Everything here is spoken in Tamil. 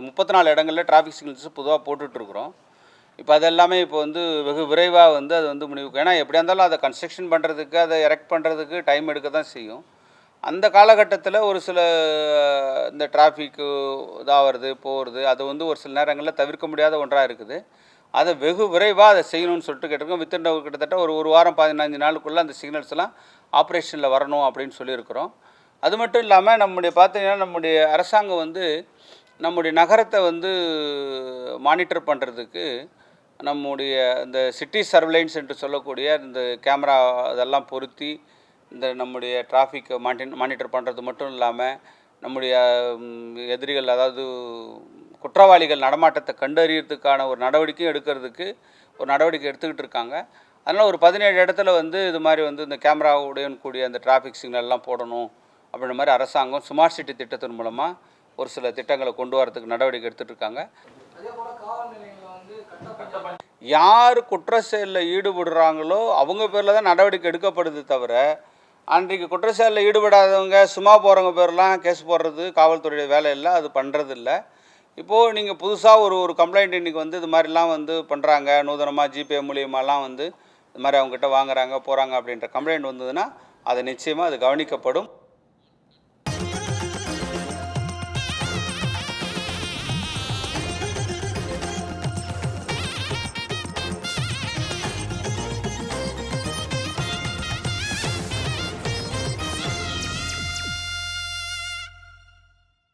முப்பத்தி நாலு இடங்களில் டிராஃபிக் சிக்னல்ஸ் பொதுவாக போட்டுட்ருக்குறோம். இப்போ அது எல்லாமே இப்போ வந்து வெகு விரைவாக வந்து அது வந்து முடிவுக்கு ஏன்னா எப்படியா இருந்தாலும் அதை கன்ஸ்ட்ரக்ஷன் பண்ணுறதுக்கு அதை எரெக்ட் பண்ணுறதுக்கு டைம் எடுக்க தான் செய்யும். அந்த காலகட்டத்தில் ஒரு சில இந்த டிராஃபிக்கு இதாகிறது போகிறது அது வந்து ஒரு சில நேரங்களில் தவிர்க்க முடியாத ஒன்றாக இருக்குது. அதை வெகு விரைவாக அதை செய்யணும்னு சொல்லிட்டு கேட்டிருக்கோம். வித்தின் கிட்டத்தட்ட ஒரு ஒரு வாரம் பதினஞ்சு நாளுக்குள்ளே அந்த சிக்னல்ஸ் எல்லாம் ஆப்ரேஷனில் வரணும் அப்படின்னு சொல்லியிருக்கிறோம். அது மட்டும் இல்லாமல் நம்முடைய பார்த்தீங்கன்னா நம்முடைய அரசாங்கம் வந்து நம்முடைய நகரத்தை வந்து மானிட்டர் பண்ணுறதுக்கு நம்முடைய இந்த சிட்டி சர்வலைன்ஸ் என்று சொல்லக்கூடிய இந்த கேமரா அதெல்லாம் பொருத்தி இந்த நம்முடைய டிராஃபிக்கை மானிட்டர் மானிட்டர் பண்ணுறது மட்டும் இல்லாமல் நம்முடைய எதிரிகள் அதாவது குற்றவாளிகள் நடமாட்டத்தை கண்டறியறதுக்கான ஒரு நடவடிக்கையும் எடுக்கிறதுக்கு ஒரு நடவடிக்கை எடுத்துக்கிட்டு இருக்காங்க. அதனால் ஒரு பதினேழு இடத்துல வந்து இது மாதிரி வந்து இந்த கேமராவுடன் கூடிய அந்த டிராஃபிக் சிக்னல்லாம் போடணும் அப்படின்ற மாதிரி அரசாங்கம் ஸ்மார்ட் சிட்டி திட்டத்தின் மூலமாக ஒரு சில திட்டங்களை கொண்டு வரதுக்கு நடவடிக்கை எடுத்துகிட்டு இருக்காங்க யார் குற்ற செயலில் ஈடுபடுறாங்களோ அவங்க பேரில் தான் நடவடிக்கை எடுக்கப்படுது தவிர அன்றைக்கு குற்ற செயலில் ஈடுபடாதவங்க சும்மா போகிறவங்க பேர்லாம் கேஸ் போடுறது காவல்துறையுடைய வேலை இல்லை அது பண்ணுறது இல்லை இப்போது நீங்கள் புதுசாக ஒரு ஒரு கம்ப்ளைண்ட் இன்றைக்கி வந்து இது மாதிரிலாம் வந்து பண்ணுறாங்க நூதனமாக ஜிபே மூலியமாலாம் வந்து இது மாதிரி அவங்ககிட்ட வாங்குறாங்க போகிறாங்க அப்படின்ற கம்ப்ளைண்ட் வந்ததுன்னா அது நிச்சயமாக அது கவனிக்கப்படும்.